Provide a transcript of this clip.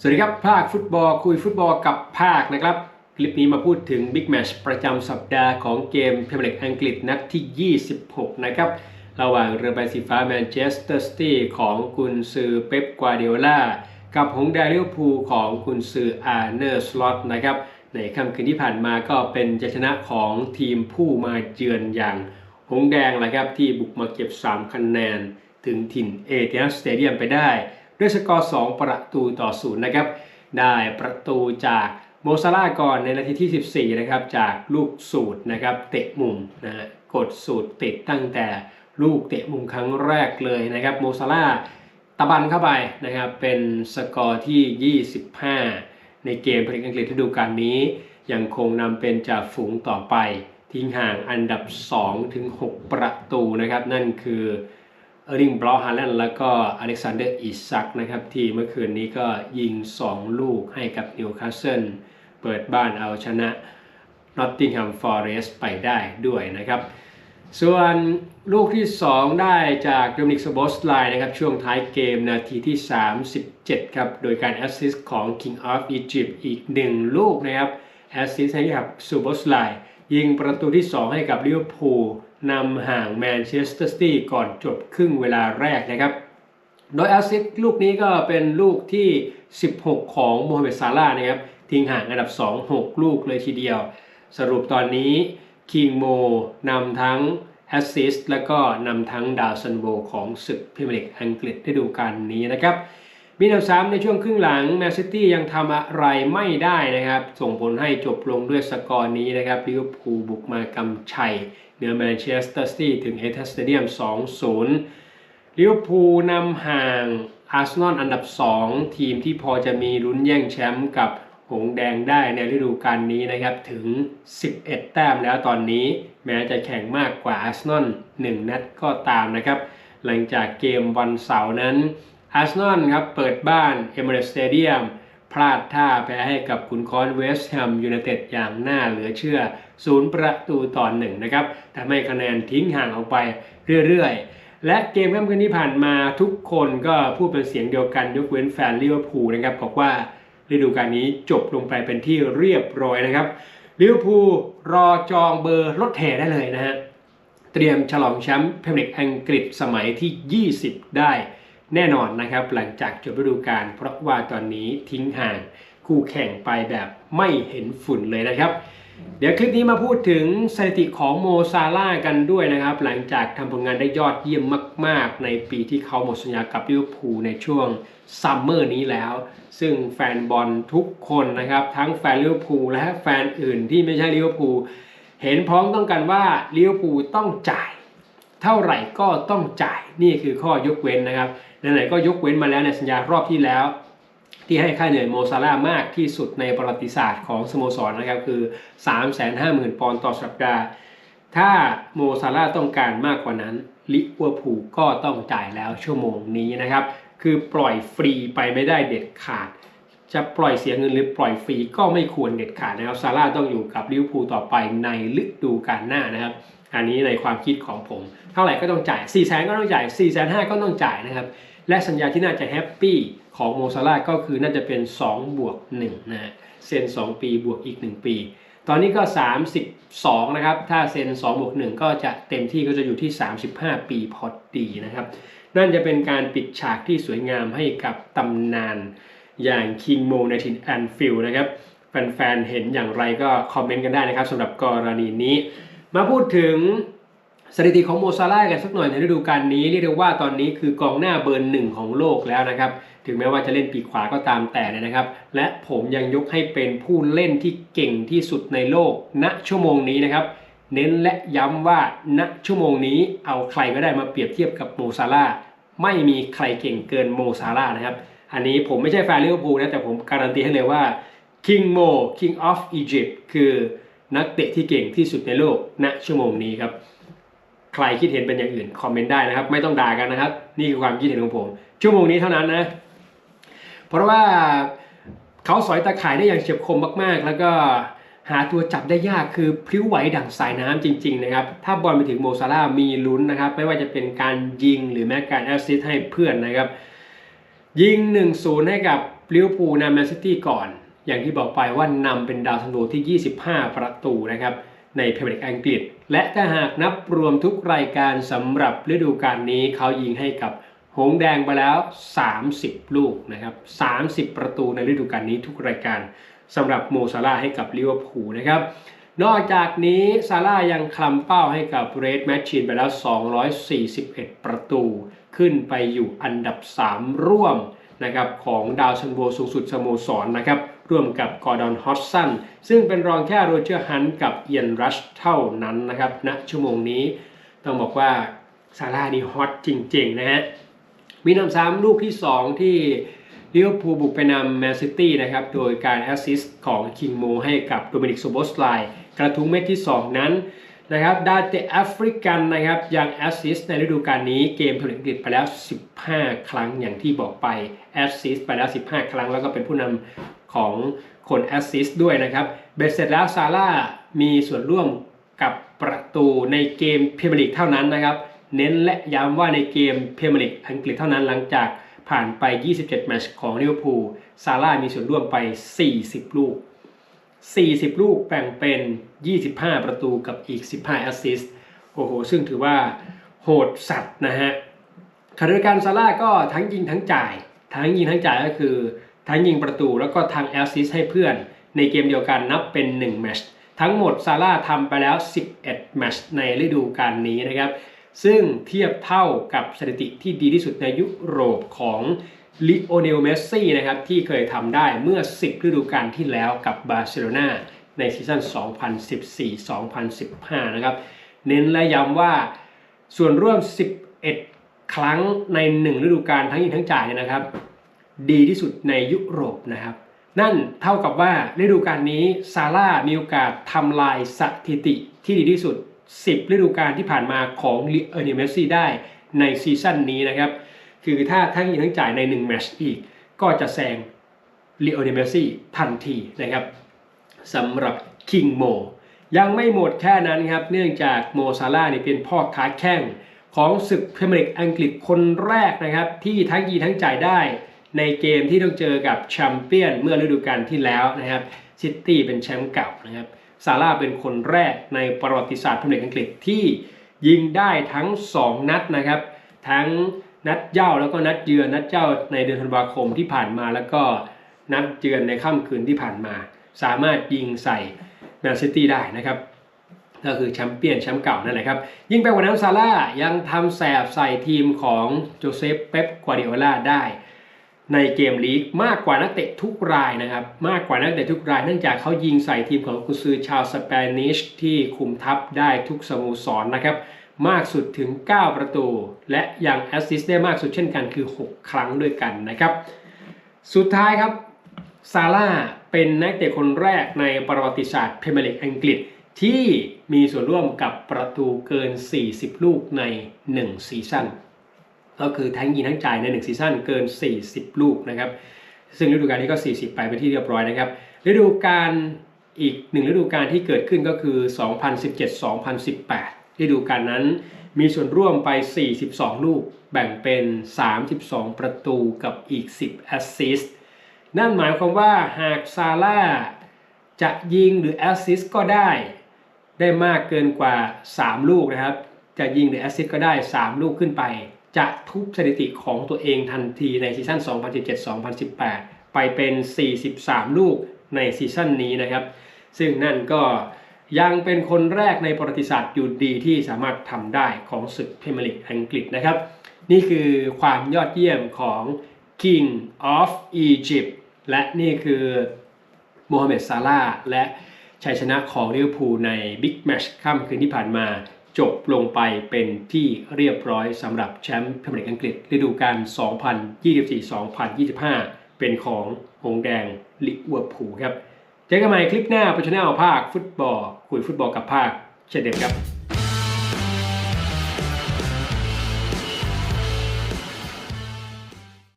สวัสดีครับภาคฟุตบอลคุยฟุตบอลกับภาคนะครับ คลิปนี้มาพูดถึงบิ๊กแมชประจำสัปดาห์ของเกมพรีเมียร์ลีกอังกฤษนัดที่ 26 นะครับ ระหว่างเรือใบสีฟ้าแมนเชสเตอร์ซิตี้ของกุนซือเป๊ปกวาเดโอลากับหงส์แดงลิเวอร์พูลของกุนซืออาร์เนอร์สล็อตนะครับในค่ำคืนที่ผ่านมาก็เป็นชัยชนะของทีมผู้มาเยือนอย่างหงส์แดงนะครับที่บุกมาเก็บ 3 คะแนนถึงถิ่นเอเทียสเตเดียมไปได้ ด้วยสกอร์ 2 ประตูต่อศูนย์นะครับ ได้ประตูจากโมซาลาก่อนในนาทีที่ 14 นะครับ จากลูกสูตรนะครับเตะมุมนะฮะกดสูตรติดตั้งแต่ลูกเตะมุมครั้งแรกเลยนะครับโมซาลาตะบันเข้าไปนะครับเป็นสกอร์ที่ 25 ในเกมพรีเมียร์ลีกอังกฤษฤดูกาลนี้ ยังคงนำเป็นจ่าฝูงต่อไป ทิ้งห่างอันดับ 2 ถึง 6 ประตูนะครับ นั่นคือ เออร์ลิงบรอฮาแลนด์แล้วก็อเล็กซานเดอร์อิซักนะครับ ที่เมื่อคืนนี้ก็ยิง 2 ลูกให้กับนิวคาสเซิลเปิดบ้านเอาชนะนอตติงแฮมฟอร์เรสไปได้ด้วยนะครับ ส่วนลูกที่ 2 ได้จากโดมินิกสโบสไลน์นะครับ ช่วงท้ายเกมนาทีที่ 37 ครับ โดยการแอสซิสต์ของ King of Egypt อีก 1 ลูกนะครับแอสซิสต์ให้กับซูโบสไลน์ยิงประตูที่ 2 ให้กับลิเวอร์พูล นำห่างแมนเชสเตอร์ซิตี้ก่อนจบครึ่งเวลาแรกนะครับ โดยแอสซิสต์ลูกนี้ก็เป็นลูกที่ 16 ของโมฮัมเหม็ดซาลาห์นะครับ ทิ้งห่างอันดับ 2 6 ลูกเลยทีเดียว สรุปตอนนี้คิงโมนำทั้งแอสซิสต์และก็นำทั้งดาวซันโบของศึกพรีเมียร์ลีกอังกฤษฤดูกาลนี้นะครับ มีแนวซ้ำในช่วงครึ่งหลังแมนซิตี้ยังทำอะไรไม่ได้นะครับ ส่งผลให้จบลงด้วยสกอร์นี้นะครับลิเวอร์พูลบุกมากำชัยเหนือแมนเชสเตอร์ซิตี้ถึงเอเธสเตเดียม 2-0 ลิเวอร์พูลนำห่างอาร์เซนอลอันดับ 2 ทีมที่พอจะมีลุ้นแย่งแชมป์กับหงแดงได้ในฤดูกาลนี้นะครับ ถึง 11 แต้มแล้วตอนนี้ แม้จะแข่งมากกว่าอาร์เซนอล1นัดก็ตามนะครับ หลังจากเกมวันเสาร์นั้น อาร์เซนอลครับเปิดบ้านเอเมเรสเตเดียมพลาดท่าแพ้ให้กับขุนคอนเวสต์แฮมยูไนเต็ดอย่างน่าเหลือเชื่อศูนย์ประตูต่อหนึ่งนะครับทำให้คะแนนทิ้งห่างออกไปเรื่อยๆ และเกมค่ำคืนที่ผ่านมาทุกคนก็พูดเป็นเสียงเดียวกันยกเว้นแฟนลิเวอร์พูลนะครับบอกว่าฤดูกาลนี้จบลงไปเป็นที่เรียบร้อยนะครับลิเวอร์พูลรอจองเบอร์รถแห่ได้เลยนะฮะเตรียมฉลองแชมป์พรีเมียร์ลีกอังกฤษสมัยที่ 20 ได้ แน่นอนนะครับหลังจากจบฤดูกาลเพราะว่าตอนนี้ทิ้งห่างคู่แข่งไปแบบไม่เห็นฝุ่นเลยนะครับ เดี๋ยวคลิปนี้มาพูดถึงสถิติของโมซาร่ากันด้วยนะครับ หลังจากทำผลงานได้ยอดเยี่ยมมาก ๆ ในปีที่เขาหมดสัญญากับลิเวอร์พูลในช่วงซัมเมอร์นี้แล้ว ซึ่งแฟนบอลทุกคนนะครับ ทั้งแฟนลิเวอร์พูลและแฟนอื่นที่ไม่ใช่ลิเวอร์พูลเห็นพ้องต้องกันว่าลิเวอร์พูลต้องจ่าย เท่าไหร่ก็ต้องจ่ายนี่คือข้อยกเว้นนะครับ ไหนๆก็ยกเว้นมาแล้วในสัญญารอบที่แล้ว ที่ให้ค่าเหนื่อยโมซาร่ามากที่สุดในประวัติศาสตร์ของสโมสรนะครับคือ 350,000 ปอนด์ต่อสัปดาห์ ถ้าโมซาร่าต้องการมากกว่านั้นลิเวอร์พูลก็ต้องจ่ายแล้วชั่วโมงนี้นะครับ คือปล่อยฟรีไปไม่ได้เด็ดขาด จะปล่อยเสียเงินหรือปล่อยฟรีก็ไม่ควรเด็ดขาดนะครับซาร่าต้องอยู่กับลิเวอร์พูลต่อไปในฤดูกาลหน้านะครับอันนี้ในความคิดของผม เท่าไหร่ก็ต้องจ่าย4 0 0 0 0 0ก็ต้องจ่าย4 5 0 0 0ก็ต้องจ่ายนะครับ และสัญญาที่น่าจะแฮปปี้ของโมซาร่าก็คือน่าจะเป็น 2 บวก1นะฮะเซ็น 2 ปีบวกอีก 1 ปี ตอนนี้ก็ 32 นะครับ ถ้าเซ็น 2 บวก 1 ก็จะเต็มที่ก็จะอยู่ที่ 35 ปีพอดีนะครับ นั่นจะเป็นการปิดฉากที่สวยงามให้กับตำนานอย่างคิงโมในทินแอนฟิลนะครับแฟนๆ เห็นอย่างไรก็คอมเมนต์กันได้นะครับสำหรับกรณีนี้ มาพูดถึง สถิติของโมซาร่ากันสักหน่อยในฤดูกาลนี้เรียกได้ว่าตอนนี้คือกองหน้าเบอร์หนึ่งของโลกแล้วนะครับ ถึงแม้ว่าจะเล่นปีกขวาก็ตามแต่เนี่ยนะครับ และผมยังยกให้เป็นผู้เล่นที่เก่งที่สุดในโลกณชั่วโมงนี้นะครับ เน้นและย้ำว่าณชั่วโมงนี้เอาใครก็ได้มาเปรียบเทียบกับโมซาร่าไม่มีใครเก่งเกินโมซาร่านะครับ อันนี้ผมไม่ใช่แฟนลิเวอร์พูลนะแต่ผมการันตีให้เลยว่า King Mo King of Egypt คือนักเตะที่เก่งที่สุดในโลกณชั่วโมงนี้ครับ ใครคิดเห็นเป็นอย่างอื่นคอมเมนต์ได้นะครับ ไม่ต้องด่ากันนะครับ นี่คือความคิดเห็นของผม ชั่วโมงนี้เท่านั้นนะ เพราะว่าเขาสอยตาข่ายได้อย่างเฉียบคมมาก ๆ แล้วก็หาตัวจับได้ยากคือพลิ้วไหวดั่งสายน้ำจริง ๆ นะครับ ถ้าบอลไปถึงโมซาร่ามีลุ้นนะครับ ไม่ว่าจะเป็นการยิงหรือแม้การแอสซิสต์ให้เพื่อนนะครับ ยิง 1-0 ให้กับลิเวอร์พูลนำแมนซิตี้ก่อน อย่างที่บอกไปว่านำเป็นดาวซันโวที่ 25 ประตูนะครับ ในพรีเมียร์ลีกอังกฤษ และถ้าหากนับรวมทุกรายการสำหรับฤดูกาลนี้เขายิงให้กับหงแดงไปแล้ว 30 ลูกนะครับ30 ประตูในฤดูกาลนี้ทุกรายการสำหรับโมซาลาให้กับลิเวอร์พูลนะครับ นอกจากนี้ซาร่ายังคลำเป้าให้กับเรดแมชชีนไปแล้ว 241 ประตู ขึ้นไปอยู่อันดับ 3 ร่วม นะครับของดาวซันโวสูงสุดสโมสรนนะครับร่วมกับกอร์ดอนฮอตสันซึ่งเป็นรองแค่โรเจอร์ฮันกับเอียนรัชเท่านั้นนะครับณชั่วโมงนี้ต้องบอกว่าซาร่านี่ฮอตจริง ๆ นะฮะมีนำซ้ำลูกที่ 2 ที่ลิเวอร์พูลบุกไปนำแมนซิตี้นะครับโดยการแอสซิสต์ของคิงโมให้กับโดมินิกโซโบสไลกระทุ้งเม็ดที่ 2 นั้น นะครับดาเตแอฟริกันนะครับยังแอสซิสในฤดูกาลนี้เกมพรีเมียร์อังกฤษไปแล้ว 15 ครั้งอย่างที่บอกไปแอสซิสไปแล้ว 15 ครั้ง แล้วก็เป็นผู้นำของคนแอสซิสด้วยนะครับเบ็ดเสร็จแล้วซาร่ามีส่วนร่วมกับประตูในเกมพรีเมียร์ลีกเท่านั้นนะครับ เน้นและย้ำว่าในเกมพรีเมียร์ลีกอังกฤษเท่านั้นหลังจากผ่านไป 27 แมตช์ของลิเวอร์พูลซาร่ามีส่วนร่วมไป 40 ลูก 40 ลูกแบ่งเป็น 25 ประตูกับอีก 15 แอสซิสต์โอ้โห ซึ่งถือว่าโหดสัตว์นะฮะขณะเดียวกันซาร่าก็ทั้งยิงทั้งจ่าย ทั้งยิงทั้งจ่ายก็คือ ทั้งยิงประตูแล้วก็ทั้งแอสซิสต์ให้เพื่อน ในเกมเดียวกันนับเป็น1แมชทั้งหมดซาร่าทำไปแล้ว 11แมชในฤดูกาลนี้นะครับ ซึ่งเทียบเท่ากับสถิติที่ดีที่สุดในยุโรปของ ลิโอเนลเมสซี่นะครับที่เคยทำได้เมื่อ 10 ฤดูกาลที่แล้วกับบาร์เซโลนาในซีซั่น 2014-2015 นะครับ เน้นและย้ำว่าส่วนร่วม 11 ครั้งใน 1 ฤดูกาลทั้งยิงทั้งจ่ายเนี่ยนะครับ ดีที่สุดในยุโรปนะครับ นั่นเท่ากับว่าฤดูกาลนี้ซาร่ามีโอกาสทำลายสถิติที่ดีที่สุด 10 ฤดูกาลที่ผ่านมาของลิเอเนลเมสซี่ได้ในซีซั่นนี้นะครับ คือถ้าทั้งยิงทั้งจ่ายใน1แมชอีก ก็จะแซงลิโอเนเมซี่ทันทีนะครับสำหรับคิงโมยังไม่หมดแค่นั้นครับ เนื่องจากโมซาร่าห์นี่เป็นพ่อค้าแข้งของศึกพรีเมียร์ลีกอังกฤษคนแรกนะครับ ที่ทั้งยิงทั้งจ่ายได้ ในเกมที่ต้องเจอกับแชมเปี้ยนเมื่อฤดูกาลที่แล้วนะครับซิตี้เป็นแชมป์เก่านะครับซาร่าเป็นคนแรกในประวัติศาสตร์พรีเมียร์ลีกอังกฤษที่ยิงได้ทั้ง 2 นัดนะครับ ทั้ง นัดเย้าแล้วก็นัดเยือนนัดเย้าในเดือนธันวาคมที่ผ่านมาแล้วก็นัดเยือนในค่ำคืนที่ผ่านมา สามารถยิงใส่แมนซิตี้ได้นะครับก็คือแชมเปี้ยนแชมป์เก่านั่นแหละครับ ยิ่งไปกว่านั้นซาร่ายังทำแสบใส่ทีมของโจเซฟเป๊ปกัวาดิโอลาได้ ในเกมลีกมากกว่านักเตะทุกรายนะครับ มากกว่านักเตะทุกรายเนื่องจากเขายิงใส่ทีมของกุซือชาวสเปนิชที่คุมทัพได้ทุกสโมสรนะครับ มากสุดถึง 9 ประตู และยังแอสซิสต์ได้มากสุดเช่นกันคือ 6 ครั้งด้วยกันนะครับ สุดท้ายครับซาร่าเป็นนักเตะคนแรกในประวัติศาสตร์พรีเมียร์ลีกอังกฤษที่มีส่วนร่วมกับประตูเกิน 40 ลูกใน 1 ซีซั่นก็คือทั้งยิงทั้งจ่ายใน 1 ซีซั่นเกิน 40 ลูกนะครับ ซึ่งฤดูกาลนี้ก็ 40 ไปเป็นที่เรียบร้อยนะครับ ฤดูกาลอีกหนึ่งฤดูกาลที่เกิดขึ้นก็คือ 2017-2018 ฤดูกาลนั้น มีส่วนร่วมไป 42 ลูก แบ่งเป็น 32 ประตูกับอีก 10 แอสซิสต์ นั่นหมายความว่าหากซาร่าจะยิงหรือแอสซิสต์ก็ได้ ได้มากเกินกว่า 3 ลูกนะครับ จะยิงหรือแอสซิสต์ก็ได้ 3 ลูกขึ้นไป จะทุบสถิติของตัวเองทันทีในซีซั่น 2017-2018 ไปเป็น 43 ลูกในซีซั่นนี้นะครับ ซึ่งนั่นก็ ยังเป็นคนแรกในประวัติศาสตร์อยู่ดีที่สามารถทำได้ของศึกพรีเมียร์ลีกอังกฤษนะครับ นี่คือความยอดเยี่ยมของ King of Egypt และนี่คือโมฮัมเหม็ดซาลาและชัยชนะของลิเวอร์พูลในบิ๊กแมชค่ำคืนที่ผ่านมาจบลงไปเป็นที่เรียบร้อยสำหรับแชมป์พรีเมียร์ลีกอังกฤษฤดูกาล 2024-2025 เป็นของหงแดงลิเวอร์พูลครับ เจอกันใหม่คลิปหน้าเป็นชแนลภาคฟุตบอลคุยฟุตบอลกับภาคเช่นเดิมครับ